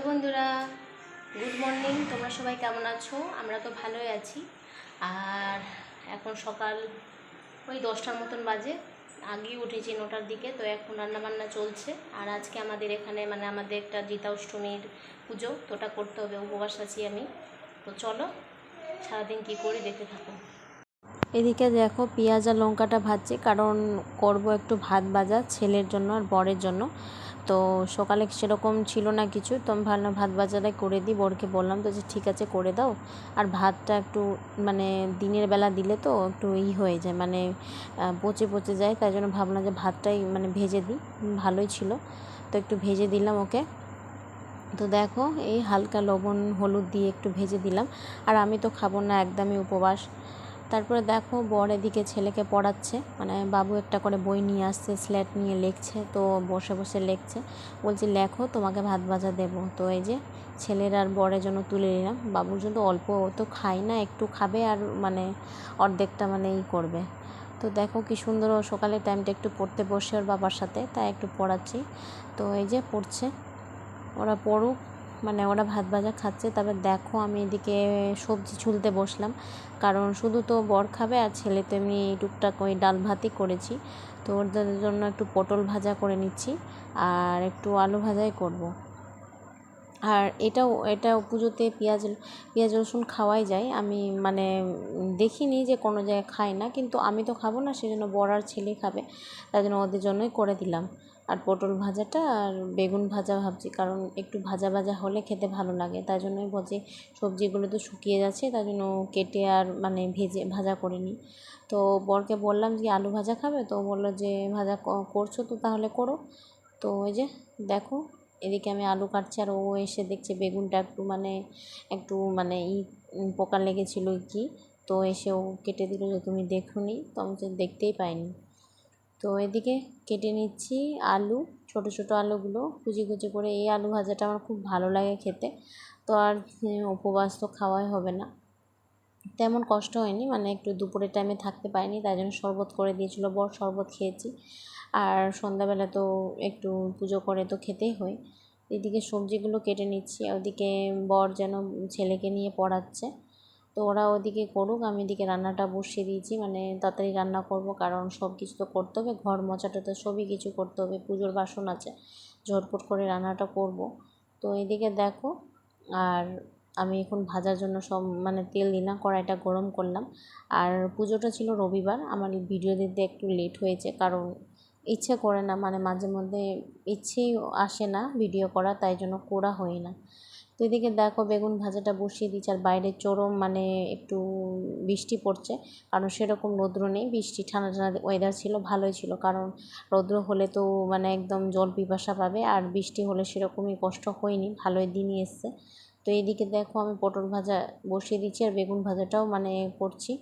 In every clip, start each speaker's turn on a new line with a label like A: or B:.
A: Hello বন্ধুরা, good morning. তোমরা সবাই কেমন আছো? আমরা তো ভালোই আছি। আর এখন সকাল ওই দশটার মতন বাজে। আগেই উঠেছি নটার দিকে, তো এখন রান্নাবান্না চলছে। আর আজকে আমাদের এখানে মানে আমাদের একটা জিতা অষ্টমীর পুজো, তো ওটা করতে হবে, উপবাস আছি আমি। তো চলো, সারাদিন কী করি দেখে থাকো। এদিকে দেখো, পেঁয়াজ আর লঙ্কাটা ভাজছি, কারণ করব একটু ভাত ভাজা ছেলের জন্য আর বরের জন্য। তো সকালে সেরকম ছিল না কিছু, তো আমি ভাবলাম ভাত বাজারে করে দিই, বরকে বললাম তো যে ঠিক আছে করে দাও। আর ভাতটা একটু মানে দিনের বেলা দিলে তো একটু ই হয়ে যায় মানে পচে পচে যায়, তাই জন্য ভাবলাম যে ভাতটাই মানে ভেজে দিই, ভালোই ছিল। তো একটু ভেজে দিলাম ওকে। তো দেখো, এই হালকা লবণ, হলুদ দিয়ে একটু ভেজে দিলাম। আর আমি তো খাব না, একদমই উপবাস। তারপরে দেখো বর এদিকে ছেলেকে পড়াচ্ছে মানে বাবু একটা করে বই নিয়ে আসছে স্লেট নিয়ে লিখছে, তো বসে বসে লিখছে। বলছি, লেখো, তোমাকে ভাত ভাজা দেবো। তো এই যে ছেলের আর বরের জন্য তুলে নিলাম। বাবুর জন্য অল্প তো খায় না, একটু খাবে আর মানে অর্ধেকটা মানে ই করবে। তো দেখো কি সুন্দর ও সকালের টাইমটা একটু পড়তে বসে ওর বাবার সাথে, তাই একটু পড়াচ্ছি। তো এই যে পড়ছে, ওরা পড়ুক। মানে ওরা ভাত ভাজা খাচ্ছে তারপর দেখো আমি এদিকে সবজি ছুলতে বসলাম। কারণ শুধু তো বর খাবে আর ছেলে তো এমনি টুকটাক ওই ডাল ভাতই করেছি। তো ওদের জন্য একটু পটল ভাজা করে নিচ্ছি আর একটু আলু ভাজাই করব। আর এটাও, এটা পুজোতে পেঁয়াজ পেঁয়াজ রসুন খাওয়াই যায়। আমি মানে দেখিনি যে কোনো জায়গায় খায় না, কিন্তু আমি তো খাব না, সেজন্য বর আর ছেলে খাবে। তাই জন্য ওদের জন্যই করে দিলাম। আর পটল ভাজাটা আর বেগুন ভাজা ভাবছি, কারণ একটু ভাজা ভাজা হলে খেতে ভালো লাগে। তাই জন্যই বলছি সবজিগুলো তো শুকিয়ে যাচ্ছে, তাই জন্য কেটে আর মানে ভেজে, ভাজা করে নিই তো বরকে বললাম যে, আলু ভাজা খাবে? তো বলল যে, ভাজা করছ তো তাহলে করো। তো ওই যে দেখো, এদিকে আমি আলু কাটছি আর ও এসে দেখছে বেগুনটা একটু মানে একটু মানে ই পোকা লেগেছিল কি? তো এসে ও কেটে দিল যে, তুমি দেখো নি তো আমি দেখতেই পাইনি। তো এদিকে কেটে নিচ্ছি আলু, ছোট ছোট আলুগুলো, কুচি কুচি করে এই আলু ভাজাটা আমার খুব ভালো লাগে খেতে। তো আর উপবাস তো খাওয়াই হবে না। তেমন কষ্ট হয়নি মানে একটু দুপুরের টাইমে থাকতে পারিনি, তাই জন্য শরবত করে দিয়েছিল, বর শরবত খেয়েছি। আর সন্ধ্যাবেলা তো একটু পুজো করে তো খেতেই হয়। এদিকে সবজিগুলো কেটে নিচ্ছি ওদিকে বর যেন ছেলেকে নিয়ে পড়াচ্ছে। তো ওরা ওদিকে করুক, আমি এদিকে রান্নাটা বসিয়ে দিয়েছি মানে তাড়াতাড়ি রান্না করব, কারণ সব কিছু তো করতে হবে, ঘর মোছাটা তো সবই কিছু করতে হবে, পুজোর বাসন আছে, ঝটপট করে রান্নাটা করব। তো এদিকে দেখো, আর আমি এখন ভাজার জন্য সব মানে তেল দিলাম কড়াইটা গরম করলাম, আর পুজোটা ছিল রবিবার, আমার ভিডিও দিতে একটু লেট হয়েছে, কারণ ইচ্ছে করে না মানে মাঝে মধ্যে ইচ্ছেই আসে না ভিডিও করা, তাই জন্য করা হয় না। তো এদিকে দেখো বেগুন ভাজাটা বসিয়ে দিচ্ছি আর বাইরে চরম মানে একটু বৃষ্টি পড়ছে, কারণ সেরকম রৌদ্র নেই। বৃষ্টি, ঠান্ডা ঠান্ডা ওয়েদার ছিল, ভালোই ছিল, কারণ রৌদ্র হলে তো মানে একদম জল পিপাসা পাবে, আর বৃষ্টি হলে সেরকমই কষ্ট হয়নি, ভালোই দিনই এসছে। তো এদিকে দেখো আমি পটল ভাজা বসিয়ে দিচ্ছি আর বেগুন ভাজাটাও মানে করছি।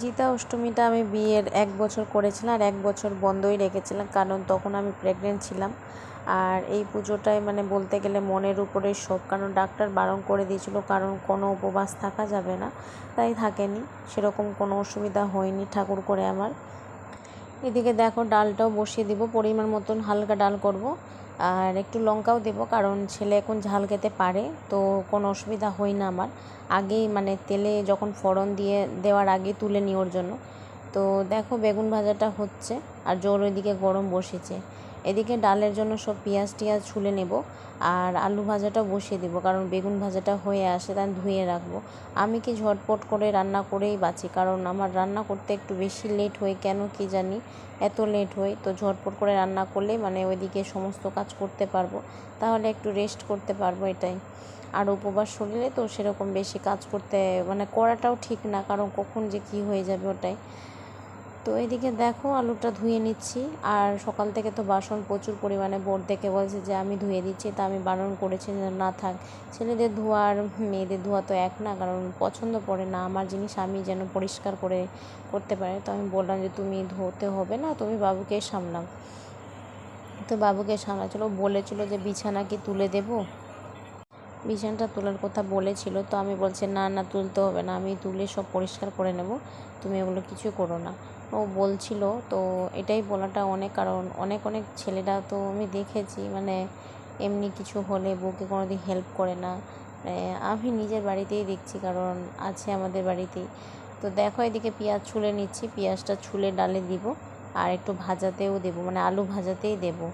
A: জিতা অষ্টমীটা আমি বিয়ের এক বছর করেছিলাম আর এক বছর বন্ধই রেখেছিলাম, কারণ তখন আমি প্রেগনেন্ট ছিলাম। আর এই পুজোটায় মানে বলতে গেলে মনের উপরে সব কারণ ডাক্তার বারণ করে দিয়েছিল, কারণ কোনো উপবাস থাকা যাবে না, তাই থাকেনি। সেরকম কোনো অসুবিধা হয়নি ঠাকুর করে আমার। এদিকে দেখো ডালটাও বসিয়ে দিব, পরিমাণ মতন হালকা ডাল করব। আর একটু লঙ্কাও দেবো, কারণ ছেলে এখন ঝাল খেতে পারে, তো কোনো অসুবিধা হয় না আমার। আগেই মানে তেলে যখন ফোড়ন দিয়ে দেওয়ার আগে তুলে নিই ওর জন্য। তো দেখো বেগুন ভাজাটা হচ্ছে, আর জোর ওইদিকে গরম বসেছে। এদিকে ডালের জন্য সব পেঁয়াজ টিয়াজ ছুলে নেব আর আলু ভাজাটা বসিয়ে দেবো, কারণ বেগুন ভাজাটা হয়ে আসে তাই ধুয়ে রাখব। আমি কি ঝটপট করে রান্না করেই বাঁচি? কারণ আমার রান্না করতে একটু বেশি লেট হয়, কেন কি জানি? এত লেট হয়, তো ঝটপট করে রান্না করলে মানে ওইদিকে সমস্ত কাজ করতে পারব, তাহলে একটু রেস্ট করতে পারব এটাই। আর উপবাস শরীরে তো সেরকম বেশি কাজ করতে মানে করাটাও ঠিক না, কারণ কখন যে কি হয়ে যাবে ওটাই। তো এদিকে দেখো আলুটা ধুয়ে নিচ্ছি। আর সকাল থেকে তো বাসন প্রচুর পরিমাণে বোর্ড দেখে বলছে যে আমি ধুয়ে দিচ্ছি, তা আমি বারণ করেছি না থাক। ছেলেদের ধোয়া আর মেয়েদের ধোয়া তো এক না, কারণ পছন্দ পড়ে না। আমার জিনিস আমি যেন পরিষ্কার করে করতে পারি। তো আমি বললাম যে তুমি ধোতে হবে না, তুমি বাবুকে সামলাও। তো বাবুকে সামলাচ্ছিল বলেছিল যে বিছানা কি তুলে দেবো? বিছানাটা তোলার কথা বলেছিল, তো আমি বলছি, না না, তুলতে হবে না, আমি তুলে সব পরিষ্কার করে নেব, তুমি ওগুলো কিছু করো না। ও বলছিল, তো এটাই বলাটা অনেক, কারণ অনেক অনেক ছেলেরা তো আমি দেখেছি মানে এমনি কিছু হলে বউকে কোনো দিন হেল্প করে না। মানে আমি নিজের বাড়িতেই দেখছি, কারণ আছে আমাদের বাড়িতেই। তো দেখো, এদিকে পেঁয়াজ ছুলে নিচ্ছি, পেঁয়াজটা ছুলে ডালে দিব, আর একটু ভাজাতেও দেবো মানে আলু ভাজাতেই দেবো।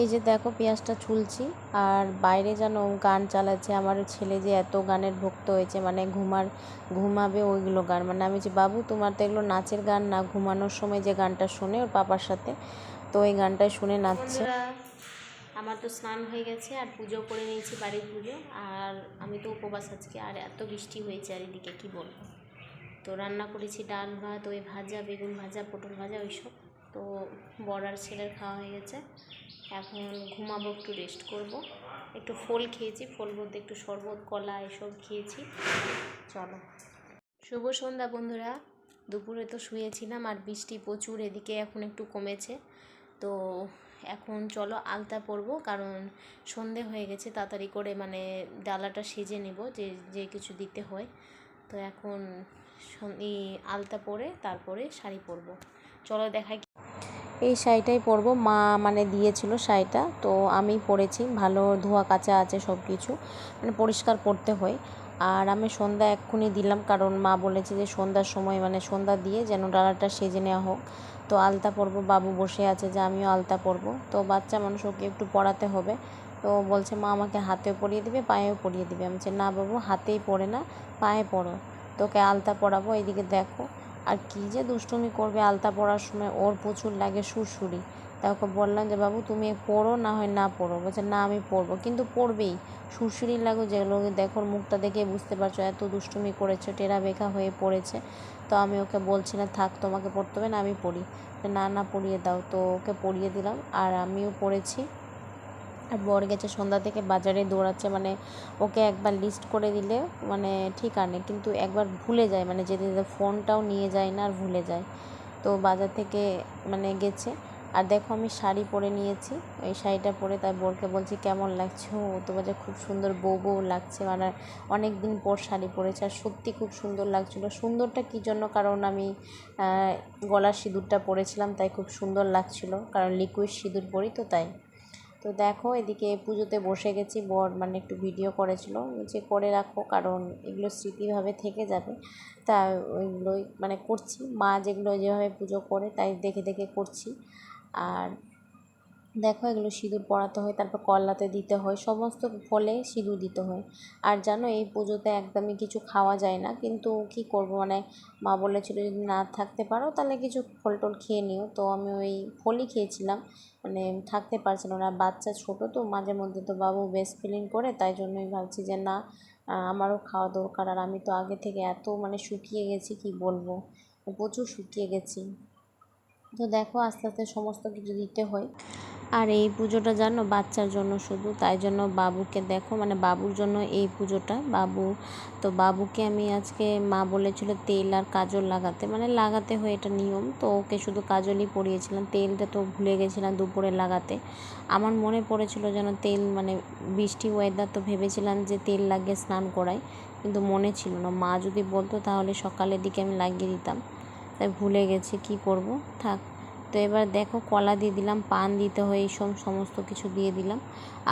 A: এই যে দেখো পেঁয়াজটা ছুলছি, আর বাইরে যেন গান চালাচ্ছে, আমার ছেলে যে এত গানের ভক্ত হয়েছে মানে ঘুমার, ঘুমাবে ওইগুলো গান। মানে আমি যে, বাবু, তোমার তো এগুলো নাচের গান না, ঘুমানোর সময় যে গানটা শোনে ওর পাপার সাথে? তো ওই গানটাই শুনে নাচছে। আমার তো স্নান হয়ে গেছে, আর পুজো করে নিয়েছি বাড়ির পুজো, আর আমি তো উপবাস আজকে, আর এত বৃষ্টি হয়েছে আর এদিকে কী বলব? তো রান্না করেছি ডাল ভাত, ওই ভাজা, বেগুন ভাজা, পটল ভাজা, ওইসব। তো বড়ার ছেলের খাওয়া হয়ে গেছে। এখন ঘুমাবো, একটু রেস্ট করব। একটু ফল খেয়েছি, ফল বলতে একটু শরবত, কলা এসব খেয়েছি। চলো। শুভ সন্ধ্যা বন্ধুরা। দুপুরে তো শুয়েছিলাম আর বৃষ্টি প্রচুর, এদিকে এখন একটু কমেছে। তো এখন চলো আলতা পরবো, কারণ সন্ধে হয়ে গেছে, তাড়াতাড়ি করে মানে ডালাটা সেজে নেব, যে যে কিছু দিতে হয়। তো এখন আলতা পরে তারপরে শাড়ি পরবো। চলো দেখাই এই শাড়িটাই পরবো। মা মানে দিয়েছিল শাড়িটা, তো আমি পরেছি। ভালো ধোয়া কাচা আছে সব কিছু মানে পরিষ্কার পরতে হয়। আর আমি সন্ধ্যা এক্ষুনি দিলাম, কারণ মা বলেছে যে সন্ধ্যার সময় মানে সন্ধ্যা দিয়ে যেন ডালাটা সেজে নেওয়া হোক। তো আলতা পরবো, বাবু বসে আছে যে আমিও আলতা পরবো। তো বাচ্চা মানুষ, ওকে একটু পড়াতে হবে। তো বলছে, মা আমাকে হাতেও পরিয়ে দিবে, পায়েও পরিয়ে দিবে। আমি বলছি, না বাবু, হাতেই পড়ে না, পায়ে পড়ো তোকে আলতা পরাবো, এইদিকে দেখো। আর কী যে দুষ্টুমি করবে আলতা পড়ার সময় ওর প্রচুর লাগে সুরসুরি। তা ওকে বললাম যে, বাবু, তুমি পড়ো, না হয় না পড়ো? বলছে, না, আমি পড়ব। কিন্তু পড়বেই। সুরসুরি লাগো যেগুলো দেখো মুখটা দেখে বুঝতে পারছ এত দুষ্টুমি করেছে, টেরা বেখা হয়ে পড়েছে। তো আমি ওকে বলছি, না, থাক, তোমাকে পড়তে হবে, না, আমি পড়ি। না না, পড়িয়ে দাও। তো ওকে পড়িয়ে দিলাম, আর আমিও পড়েছি। আর বর গেছে সন্ধ্যা থেকে বাজারে দৌড়াচ্ছে মানে ওকে একবার লিস্ট করে দিলে মানে ঠিক আনে কিন্তু একবার ভুলে যায় মানে যেতে যেতে ফোনটাও নিয়ে যায় না আর ভুলে যায়। তো বাজার থেকে মানে গেছে। আর দেখো আমি শাড়ি পরে নিয়েছি, এই শাড়িটা পরে তাই বোরকে বলছি, কেমন লাগছে? ও তো বলছে, খুব সুন্দর, বউ বউ লাগছে। মানে অনেক দিন পর শাড়ি পরেছে, আর সত্যি খুব সুন্দর লাগছিল। সুন্দরটা কী জন্য? কারণ আমি গলার সিঁদুরটা পরেছিলাম, তাই খুব সুন্দর লাগছিল। কারণ লিকুইড সিঁদুর পরি তো তাই। তো দেখো, এদিকে পুজোতে বসে গেছি। বর মানে একটু ভিডিও করেছিল। যে করে রাখো, কারণ এগুলো স্মৃতিভাবে থেকে যাবে। তা ওইগুলোই মানে করছি। মা যেগুলো যেভাবে পুজো করে, তাই দেখে দেখে করছি। আর দেখো এগুলো সিঁদুর পরাতে হয়, তারপর কলাতে দিতে হয়, সমস্ত ফলে সিঁদুর দিতে হয়। আর জানো, এই পুজোতে একদমই কিছু খাওয়া যায় না, কিন্তু কি করব মানে মা বলেছিল যদি না থাকতে পারো, তাহলে কিছু ফল টল খেয়ে নিও। তো আমি ওই ফলই খেয়েছিলাম মানে থাকতে পারছিলাম না। বাচ্চা ছোটো তো, মাঝে মধ্যে তো বাবু বেস্ট ফিলিং করে, তাই জন্যই ভাবছি যে না আমারও খাওয়া দরকার। আর আমি তো আগে থেকে এত মানে শুকিয়ে গেছি, কি বলব, প্রচুর শুকিয়ে গেছি। তো দেখো, আস্তে আস্তে সমস্ত কিছু দিতে হয়। আর এই পুজোটা জানো বাচ্চার জন্য শুধু, তাই জন্য বাবুকে দেখো মানে বাবুর জন্য এই পুজোটা। বাবু, তো বাবুকে আমি আজকে মা বলেছিল তেল আর কাজল লাগাতে মানে লাগাতে হয় এটা নিয়ম। তো ওকে শুধু কাজলই পরিয়েছিলাম, তেলটা তো ভুলে গেছিলাম দুপুরে লাগাতে। আমার মনে পড়েছিল যেন তেল মানে বৃষ্টি ওয়েদার তো ভেবেছিলাম যে তেল লাগিয়ে স্নান করাই, কিন্তু মনে ছিল না। মা যদি বলতো তাহলে সকালের দিকে আমি লাগিয়ে দিতাম। তাই ভুলে গেছি, কি করব? থাক। তো এবার দেখো কলা দিয়ে দিলাম, পান দিতে হয় এইসব সমস্ত কিছু দিয়ে দিলাম।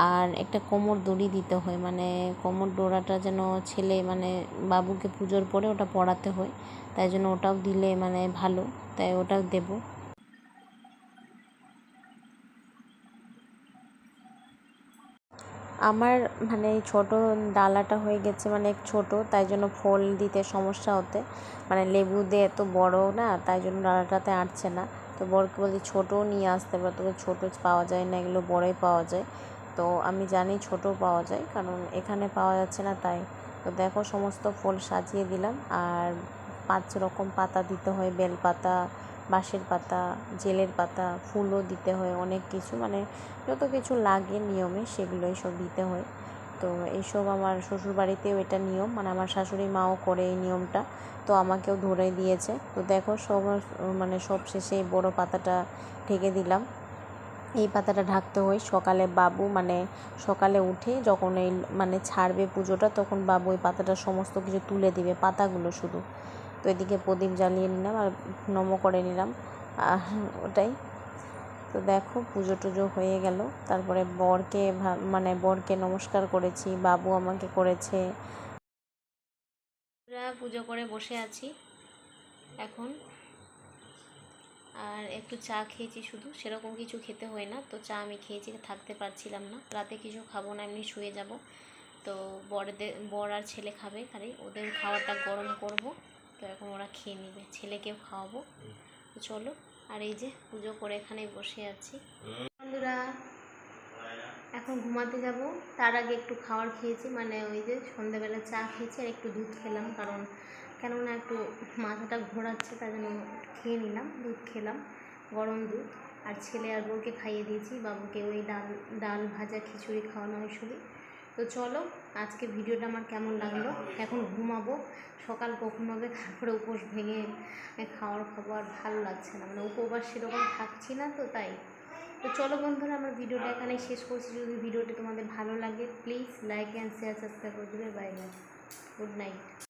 A: আর একটা কোমর দড়ি দিতে হয় মানে কোমর ডোরাটা যেন ছেলে মানে বাবুকে পুজোর পরে ওটা পড়াতে হয়, তাই জন্য ওটাও দিলে মানে ভালো, তাই ওটাও দেবো। আমার মানে ছোটো ডালাটা হয়ে গেছে মানে ছোট, তাই জন্য ফল দিতে সমস্যা হতে মানে লেবু দিয়ে এত বড় না, তাই জন্য ডালাটাতে আটছে না। তো বরকে বলছি, ছোটোও নিয়ে আসতে পারে তবে ছোটো পাওয়া যায় না, এগুলো বড়ই পাওয়া যায়। তো আমি জানি ছোটো পাওয়া যায়, কারণ এখানে পাওয়া যাচ্ছে না তাই। তো দেখো সমস্ত ফল সাজিয়ে দিলাম, আর পাঁচ রকম পাতা দিতে হয়, বেল পাতা, বাঁশের পাতা, জেলের পাতা, ফুলও দিতে হয়, অনেক কিছু। মানে যত কিছু লাগে নিয়মে সেগুলোই সব দিতে হয়। তো এইসব আমার শ্বশুর বাড়িতেও এটা নিয়ম। মানে আমার শাশুড়ি মাও করে এই নিয়মটা। তো আমাকেও ধরে দিয়েছে। তো দেখো, সব মানে সব শেষে বড় পাতাটা ঢেকে দিলাম। এই পাতাটা ঢাকতে হয় সকালে বাবু মানে সকালে উঠে যখন এই মানে ছাড়বে পুজোটা, তখন বাবু ওই পাতাটা সমস্ত কিছু তুলে দিবে, পাতাগুলো শুধু। তো এদিকে প্রদীপ জ্বালিয়ে নিলাম আর নমো করে নিলাম। আর ওটাই।
B: তো দেখো পুজো টুজো হয়ে গেল। তারপরে বরকে মানে বরকে নমস্কার করেছি, বাবু আমাকে করেছে।
A: পুজো করে বসে আছি এখন। আর একটু চা খেয়েছি শুধু, সেরকম কিছু খেতে হয় না। তো চা আমি খেয়েছি, থাকতে পারছিলাম না। রাতে কিছু খাব না, এমনি শুয়ে যাব। তো বড়দের বর আর ছেলে খাবে, খালি ওদের খাওয়াটা গরম করব। তো এখন ওরা খেয়ে নেবে, ছেলেকেও খাওয়াবো। চলো, আর এই যে পুজো করে এখানে বসে আছি। বন্ধুরা, এখন ঘুমাতে যাব। তার আগে একটু খাওয়ার খেয়েছি মানে ওই যে সন্ধ্যাবেলা চা খেয়েছি আর একটু দুধ খেলাম, কারণ কেননা একটু মাথাটা ঘোরাচ্ছে তার জন্য খেয়ে নিলাম, দুধ খেলাম, গরম দুধ। আর ছেলে আর বউকে খাইয়ে দিয়েছি, বাবুকে ওই ডাল ডাল ভাজা খিচুড়ি খাওয়ানো হয়েছিল তো চলো, আজকে ভিডিওটা আমার কেমন লাগল? এখন ঘুমাবো। সকাল কখন হবে? তারপরে উপোস ভেঙে খাওয়ার খাবার ভালো লাগছে না। মানে উপবাস সেরকম থাকছি না তো, তাই। তো চলো বন্ধুরা, আমার ভিডিওটা এখানে শেষ করছি। যদি ভিডিওটা তোমাদের ভালো লাগে please like and share subscribe করে দেবে। Bye bye good night